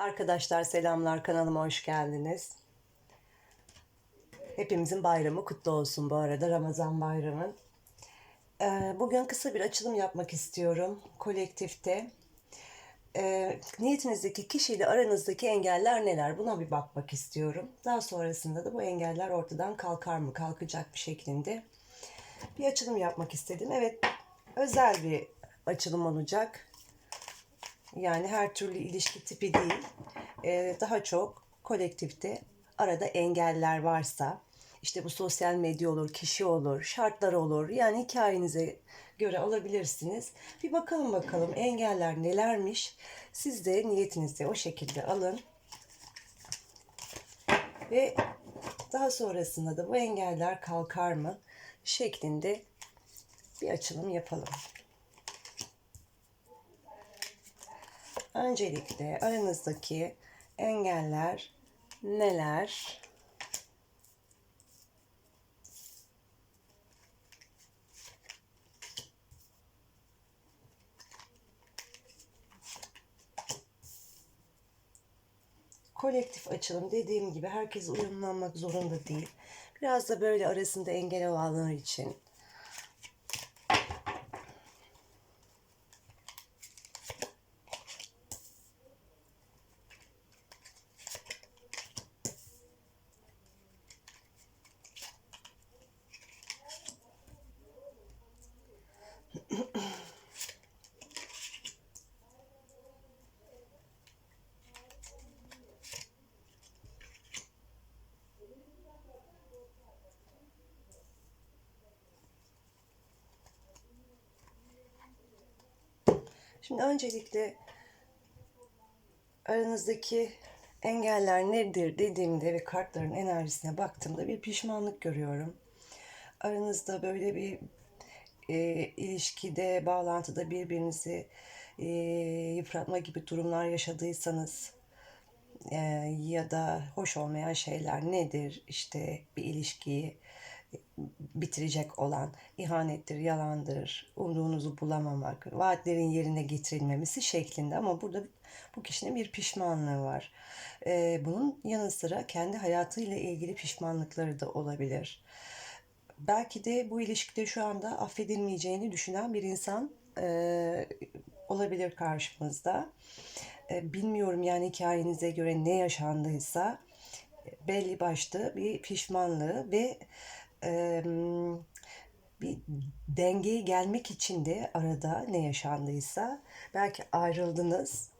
Arkadaşlar selamlar kanalıma hoş geldiniz. Hepimizin bayramı kutlu olsun bu arada Ramazan bayramı. Ee, bugün kısa bir açılım yapmak istiyorum kolektifte. Ee, niyetinizdeki kişiyle aranızdaki engeller neler? Buna bir bakmak istiyorum. Daha sonrasında da bu engeller ortadan kalkar mı, kalkacak bir şeklinde bir açılım yapmak istedim. Evet, özel bir açılım olacak. Yani her türlü ilişki tipi değil. Ee, daha çok kolektifte arada engeller varsa işte bu sosyal medya olur, kişi olur, şartlar olur. Yani hikayenize göre alabilirsiniz. Bir bakalım bakalım engeller nelermiş. Siz de niyetinizi o şekilde alın. Ve daha sonrasında da bu engeller kalkar mı şeklinde bir açılım yapalım. Öncelikle aranızdaki engeller neler? Kolektif açılım dediğim gibi herkes uyumlanmak zorunda değil. Biraz da böyle arasında engel olanlar için Şimdi öncelikle aranızdaki engeller nedir dediğimde ve kartların enerjisine baktığımda bir pişmanlık görüyorum. Aranızda böyle bir e, ilişkide, bağlantıda birbirinizi e, yıpratma gibi durumlar yaşadıysanız e, ya da hoş olmayan şeyler nedir? İşte bir ilişkiyi bitirecek olan ihanettir, yalandır, umduğunuzu bulamamak, vaatlerin yerine getirilmemesi şeklinde ama burada bu kişinin bir pişmanlığı var. Ee, bunun yanı sıra kendi hayatıyla ilgili pişmanlıkları da olabilir. Belki de bu ilişkide şu anda affedilmeyeceğini düşünen bir insan e, olabilir karşımızda. E, bilmiyorum yani hikayenize göre ne yaşandıysa belli başlı bir pişmanlığı ve e, bir dengeye gelmek için de arada ne yaşandıysa belki ayrıldınız,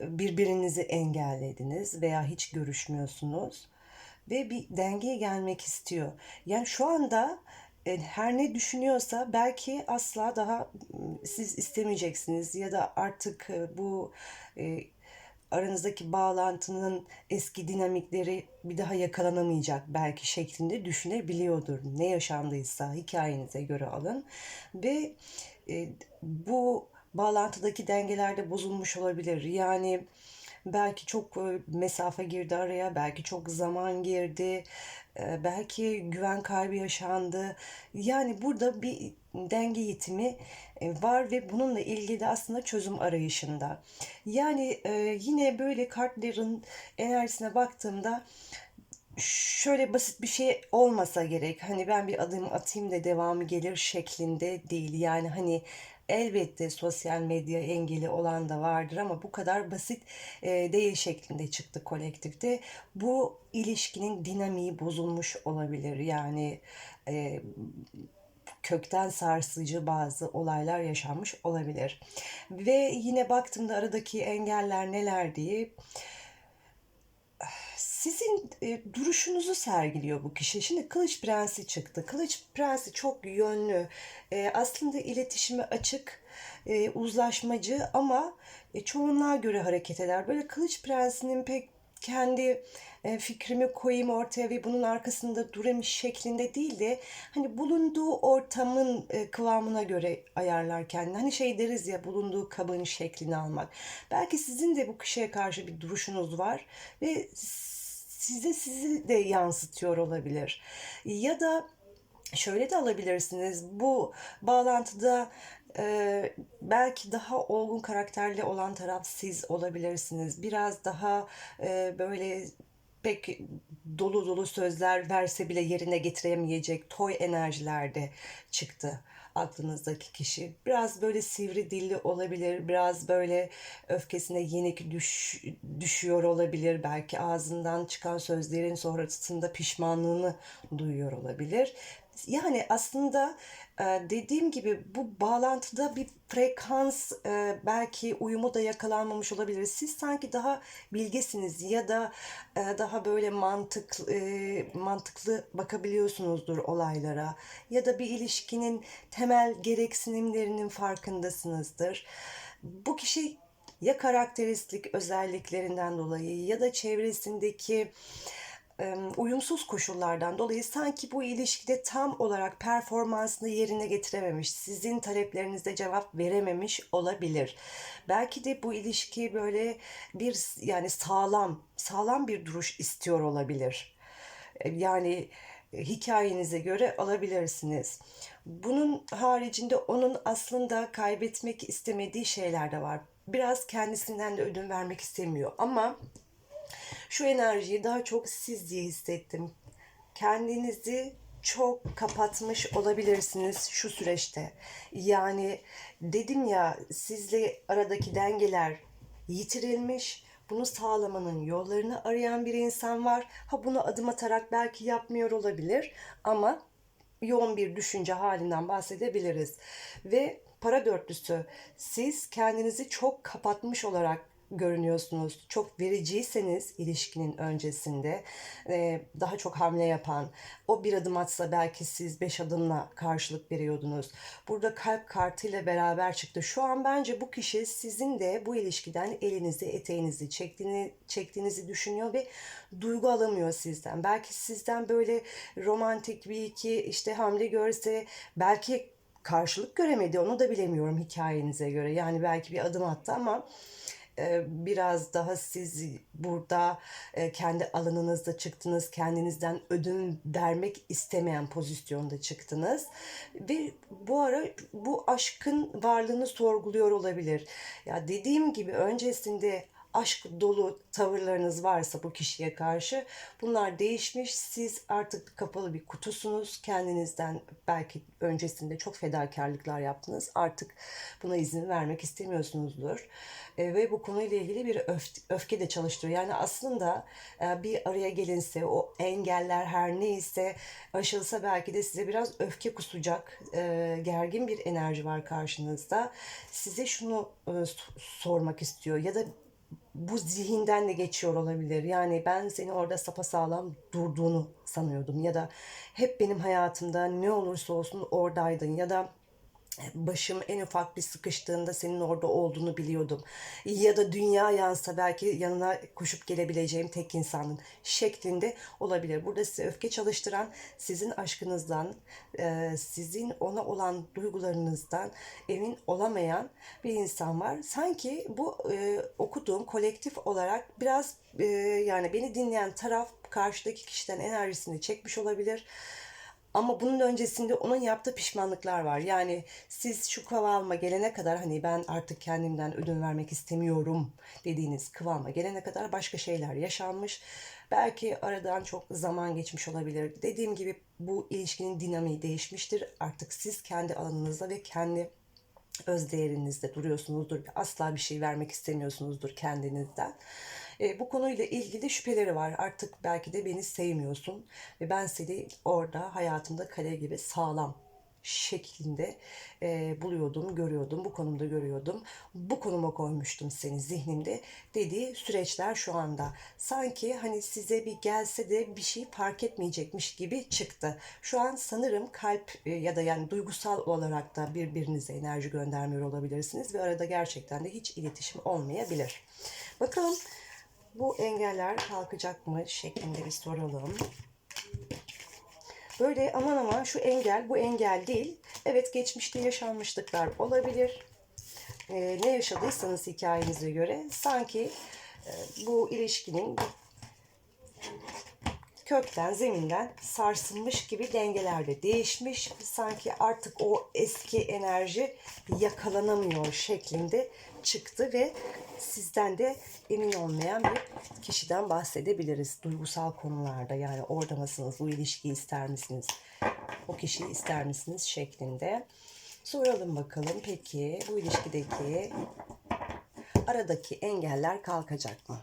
birbirinizi engellediniz veya hiç görüşmüyorsunuz ve bir dengeye gelmek istiyor. Yani şu anda e, her ne düşünüyorsa belki asla daha siz istemeyeceksiniz ya da artık e, bu e, aranızdaki bağlantının eski dinamikleri bir daha yakalanamayacak belki şeklinde düşünebiliyordur. Ne yaşandıysa hikayenize göre alın ve e, bu bağlantıdaki dengelerde bozulmuş olabilir. Yani belki çok e, mesafe girdi araya, belki çok zaman girdi, belki güven kaybı yaşandı. Yani burada bir denge yitimi var ve bununla ilgili de aslında çözüm arayışında. Yani yine böyle kartların enerjisine baktığımda şöyle basit bir şey olmasa gerek. Hani ben bir adım atayım da devamı gelir şeklinde değil. Yani hani elbette sosyal medya engeli olan da vardır ama bu kadar basit e, değil şeklinde çıktı kolektifte. Bu ilişkinin dinamiği bozulmuş olabilir. Yani e, kökten sarsıcı bazı olaylar yaşanmış olabilir. Ve yine baktığımda aradaki engeller neler diye sizin e, duruşunuzu sergiliyor bu kişi. Şimdi Kılıç Prensi çıktı. Kılıç Prensi çok yönlü. E, aslında iletişime açık, e, uzlaşmacı ama e, çoğunluğa göre hareket eder. Böyle Kılıç Prensi'nin pek kendi e, fikrimi koyayım ortaya ve bunun arkasında durayım şeklinde değil de hani bulunduğu ortamın e, kıvamına göre ayarlar kendini. Hani şey deriz ya bulunduğu kabın şeklini almak. Belki sizin de bu kişiye karşı bir duruşunuz var ve size sizi de yansıtıyor olabilir. Ya da şöyle de alabilirsiniz. Bu bağlantıda Ee, belki daha olgun karakterli olan taraf siz olabilirsiniz. Biraz daha e, böyle pek dolu dolu sözler verse bile yerine getiremeyecek toy enerjilerde çıktı aklınızdaki kişi. Biraz böyle sivri dilli olabilir, biraz böyle öfkesine yenik düş, düşüyor olabilir. Belki ağzından çıkan sözlerin sonrasında pişmanlığını duyuyor olabilir. Yani aslında e, dediğim gibi bu bağlantıda bir frekans e, belki uyumu da yakalanmamış olabilir. Siz sanki daha bilgesiniz ya da e, daha böyle mantık mantıklı bakabiliyorsunuzdur olaylara ya da bir ilişkinin temel gereksinimlerinin farkındasınızdır. Bu kişi ya karakteristik özelliklerinden dolayı ya da çevresindeki uyumsuz koşullardan dolayı sanki bu ilişkide tam olarak performansını yerine getirememiş, sizin taleplerinize cevap verememiş olabilir. Belki de bu ilişki böyle bir yani sağlam, sağlam bir duruş istiyor olabilir. Yani hikayenize göre alabilirsiniz. Bunun haricinde onun aslında kaybetmek istemediği şeyler de var. Biraz kendisinden de ödün vermek istemiyor ama şu enerjiyi daha çok siz diye hissettim. Kendinizi çok kapatmış olabilirsiniz şu süreçte. Yani dedim ya sizle aradaki dengeler yitirilmiş. Bunu sağlamanın yollarını arayan bir insan var. Ha bunu adım atarak belki yapmıyor olabilir ama yoğun bir düşünce halinden bahsedebiliriz. Ve para dörtlüsü siz kendinizi çok kapatmış olarak görünüyorsunuz. Çok vericiyseniz ilişkinin öncesinde e, daha çok hamle yapan, o bir adım atsa belki siz beş adımla karşılık veriyordunuz. Burada kalp kartıyla beraber çıktı. Şu an bence bu kişi sizin de bu ilişkiden elinizi, eteğinizi çektiğini, çektiğinizi düşünüyor ve duygu alamıyor sizden. Belki sizden böyle romantik bir iki işte hamle görse belki karşılık göremedi onu da bilemiyorum hikayenize göre. Yani belki bir adım attı ama biraz daha siz burada e, kendi alanınızda çıktınız, kendinizden ödün vermek istemeyen pozisyonda çıktınız ve bu ara bu aşkın varlığını sorguluyor olabilir. Ya dediğim gibi öncesinde aşk dolu tavırlarınız varsa bu kişiye karşı bunlar değişmiş. Siz artık kapalı bir kutusunuz. Kendinizden belki öncesinde çok fedakarlıklar yaptınız. Artık buna izin vermek istemiyorsunuzdur. E, ve bu konuyla ilgili bir öf- öfke de çalıştırıyor. Yani aslında e, bir araya gelinse o engeller her neyse aşılsa belki de size biraz öfke kusacak e, gergin bir enerji var karşınızda. Size şunu e, sormak istiyor ya da bu zihinden de geçiyor olabilir. Yani ben seni orada sapasağlam durduğunu sanıyordum ya da hep benim hayatımda ne olursa olsun oradaydın ya da başım en ufak bir sıkıştığında senin orada olduğunu biliyordum. Ya da dünya yansa belki yanına koşup gelebileceğim tek insanın şeklinde olabilir. Burada size öfke çalıştıran, sizin aşkınızdan, e, sizin ona olan duygularınızdan emin olamayan bir insan var. Sanki bu e, okuduğum kolektif olarak biraz e, yani beni dinleyen taraf karşıdaki kişiden enerjisini çekmiş olabilir. Ama bunun öncesinde onun yaptığı pişmanlıklar var. Yani siz şu kıvama gelene kadar hani ben artık kendimden ödün vermek istemiyorum dediğiniz kıvama gelene kadar başka şeyler yaşanmış. Belki aradan çok zaman geçmiş olabilir. Dediğim gibi bu ilişkinin dinamiği değişmiştir. Artık siz kendi alanınızda ve kendi öz değerinizde duruyorsunuzdur. Asla bir şey vermek istemiyorsunuzdur kendinizden. E, bu konuyla ilgili şüpheleri var. Artık belki de beni sevmiyorsun ve ben seni orada hayatımda kale gibi sağlam şeklinde e, buluyordum, görüyordum, bu konumda görüyordum. Bu konuma koymuştum seni zihnimde dediği süreçler şu anda. Sanki hani size bir gelse de bir şey fark etmeyecekmiş gibi çıktı. Şu an sanırım kalp e, ya da yani duygusal olarak da birbirinize enerji göndermiyor olabilirsiniz ve arada gerçekten de hiç iletişim olmayabilir. Bakalım bu engeller kalkacak mı şeklinde bir soralım. Böyle aman aman şu engel bu engel değil. Evet geçmişte yaşanmışlıklar olabilir. Ee, ne yaşadıysanız hikayenize göre sanki e, bu ilişkinin kökten, zeminden sarsılmış gibi dengelerde değişmiş. Sanki artık o eski enerji yakalanamıyor şeklinde çıktı ve sizden de emin olmayan bir kişiden bahsedebiliriz. Duygusal konularda yani orada mısınız, bu ilişkiyi ister misiniz, o kişiyi ister misiniz şeklinde. Soralım bakalım peki bu ilişkideki aradaki engeller kalkacak mı?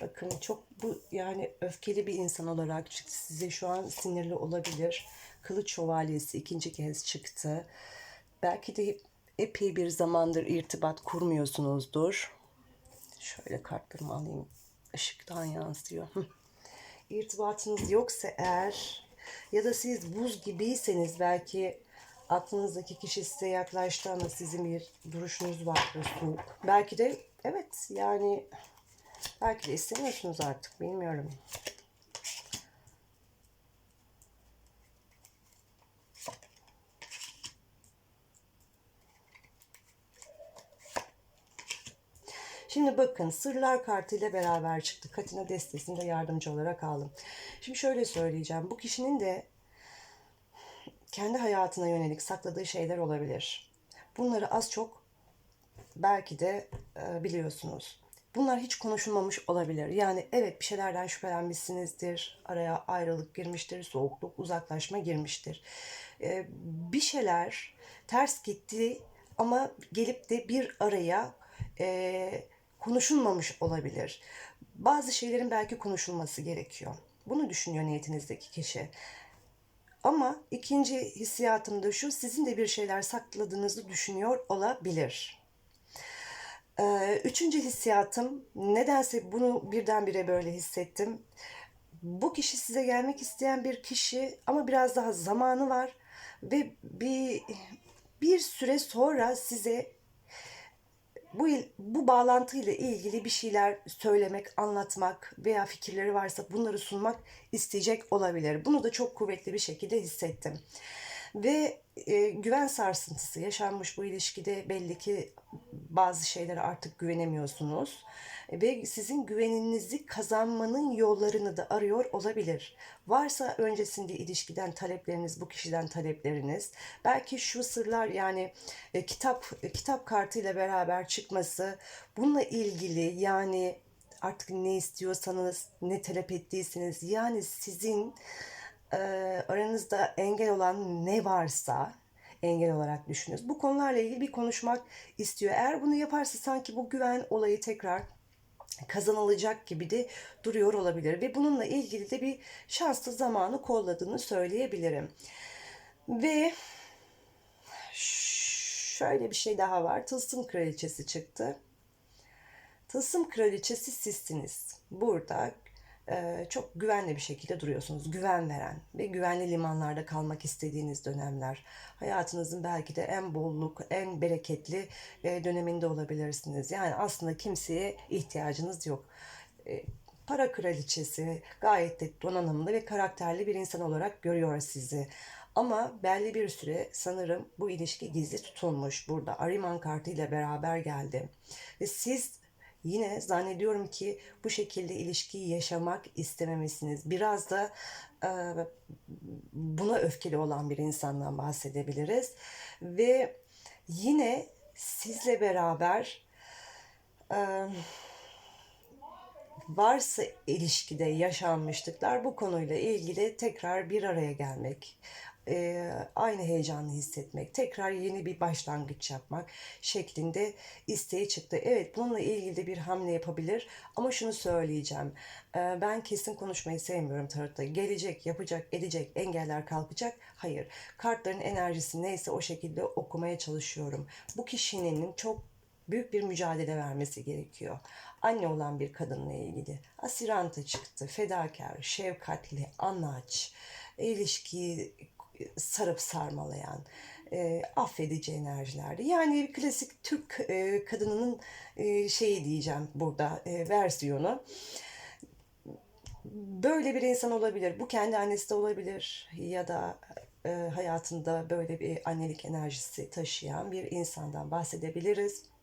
Bakın çok bu yani öfkeli bir insan olarak çıktı. Size şu an sinirli olabilir. Kılıç şövalyesi ikinci kez çıktı. Belki de epey bir zamandır irtibat kurmuyorsunuzdur. Şöyle kartlarımı alayım. Işıktan yansıyor. İrtibatınız yoksa eğer ya da siz buz gibiyseniz belki aklınızdaki kişi size yaklaştı ama sizin bir duruşunuz soğuk. Belki de evet yani belki de istemiyorsunuz artık bilmiyorum. Şimdi bakın sırlar kartıyla beraber çıktı. Katina destesinde yardımcı olarak aldım. Şimdi şöyle söyleyeceğim. Bu kişinin de kendi hayatına yönelik sakladığı şeyler olabilir. Bunları az çok belki de e, biliyorsunuz. Bunlar hiç konuşulmamış olabilir. Yani evet bir şeylerden şüphelenmişsinizdir. Araya ayrılık girmiştir, soğukluk, uzaklaşma girmiştir. E, bir şeyler ters gitti ama gelip de bir araya e, konuşulmamış olabilir. Bazı şeylerin belki konuşulması gerekiyor. Bunu düşünüyor niyetinizdeki kişi. Ama ikinci hissiyatım da şu, sizin de bir şeyler sakladığınızı düşünüyor olabilir. Ee, üçüncü hissiyatım, nedense bunu birdenbire böyle hissettim. Bu kişi size gelmek isteyen bir kişi ama biraz daha zamanı var ve bir bir süre sonra size bu bu bağlantıyla ilgili bir şeyler söylemek, anlatmak veya fikirleri varsa bunları sunmak isteyecek olabilir. Bunu da çok kuvvetli bir şekilde hissettim. Ve e, güven sarsıntısı yaşanmış bu ilişkide belli ki bazı şeylere artık güvenemiyorsunuz ve sizin güveninizi kazanmanın yollarını da arıyor olabilir. Varsa öncesinde ilişkiden talepleriniz, bu kişiden talepleriniz, belki şu sırlar yani e, kitap e, kitap kartıyla beraber çıkması bununla ilgili yani artık ne istiyorsanız, ne talep ettiyseniz yani sizin e, aranızda engel olan ne varsa engel olarak düşünüyoruz. Bu konularla ilgili bir konuşmak istiyor. Eğer bunu yaparsa sanki bu güven olayı tekrar kazanılacak gibi de duruyor olabilir ve bununla ilgili de bir şanslı zamanı kolladığını söyleyebilirim. Ve şöyle bir şey daha var. Tılsım kraliçesi çıktı. Tılsım kraliçesi sizsiniz. Burada çok güvenli bir şekilde duruyorsunuz. Güven veren ve güvenli limanlarda kalmak istediğiniz dönemler. Hayatınızın belki de en bolluk, en bereketli döneminde olabilirsiniz. Yani aslında kimseye ihtiyacınız yok. Para kraliçesi gayet de donanımlı ve karakterli bir insan olarak görüyor sizi. Ama belli bir süre sanırım bu ilişki gizli tutulmuş. Burada Ariman kartı ile beraber geldi. Ve siz yine zannediyorum ki bu şekilde ilişkiyi yaşamak istememişsiniz. Biraz da e, buna öfkeli olan bir insandan bahsedebiliriz. Ve yine sizle beraber e, varsa ilişkide yaşanmışlıklar bu konuyla ilgili tekrar bir araya gelmek, e, aynı heyecanı hissetmek, tekrar yeni bir başlangıç yapmak şeklinde isteği çıktı. Evet bununla ilgili de bir hamle yapabilir ama şunu söyleyeceğim. E, ben kesin konuşmayı sevmiyorum tarotta. Gelecek, yapacak, edecek, engeller kalkacak. Hayır. Kartların enerjisi neyse o şekilde okumaya çalışıyorum. Bu kişinin çok büyük bir mücadele vermesi gerekiyor. Anne olan bir kadınla ilgili. Asiranta çıktı, fedakar, şefkatli, anaç, ilişkiyi sarıp sarmalayan, e, affedici enerjilerde. Yani klasik Türk e, kadınının e, şeyi diyeceğim burada e, versiyonu. böyle bir insan olabilir. Bu kendi annesi de olabilir ya da e, hayatında böyle bir annelik enerjisi taşıyan bir insandan bahsedebiliriz.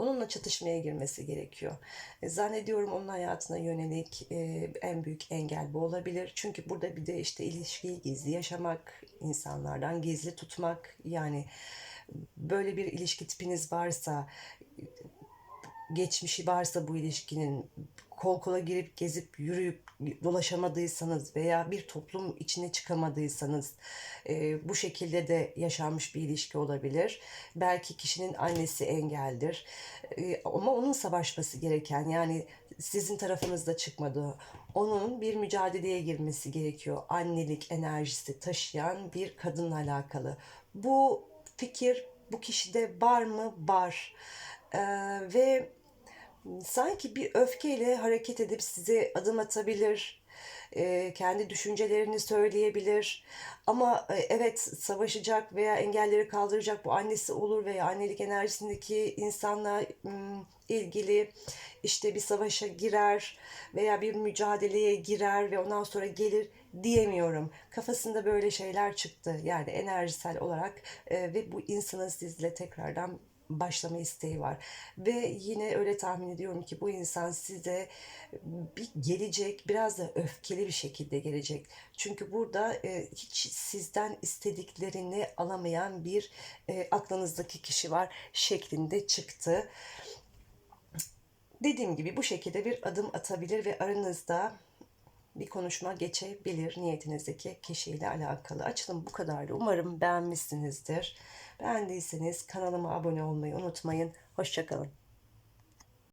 Onunla çatışmaya girmesi gerekiyor. E, Zannediyorum onun hayatına yönelik e, en büyük engel bu olabilir. Çünkü burada bir de işte ilişkiyi gizli yaşamak, insanlardan gizli tutmak yani böyle bir ilişki tipiniz varsa geçmişi varsa bu ilişkinin kol kola girip gezip yürüyüp dolaşamadıysanız veya bir toplum içine çıkamadıysanız e, bu şekilde de yaşanmış bir ilişki olabilir. Belki kişinin annesi engeldir E, ama onun savaşması gereken yani sizin tarafınızda çıkmadı. Onun bir mücadeleye girmesi gerekiyor. Annelik enerjisi taşıyan bir kadınla alakalı. Bu fikir bu kişide var mı? Var. Ee, ve sanki bir öfkeyle hareket edip size adım atabilir. Ee, kendi düşüncelerini söyleyebilir. Ama e, evet savaşacak veya engelleri kaldıracak bu annesi olur veya annelik enerjisindeki insanla ilgili işte bir savaşa girer veya bir mücadeleye girer ve ondan sonra gelir diyemiyorum. Kafasında böyle şeyler çıktı. Yani enerjisel olarak e, ve bu insanın sizle tekrardan başlama isteği var. Ve yine öyle tahmin ediyorum ki bu insan size bir gelecek, biraz da öfkeli bir şekilde gelecek. Çünkü burada e, hiç sizden istediklerini alamayan bir e, aklınızdaki kişi var şeklinde çıktı. Dediğim gibi bu şekilde bir adım atabilir ve aranızda bir konuşma geçebilir niyetinizdeki kişiyle alakalı. Açılım bu kadardı. Umarım beğenmişsinizdir. Beğendiyseniz kanalıma abone olmayı unutmayın. Hoşçakalın.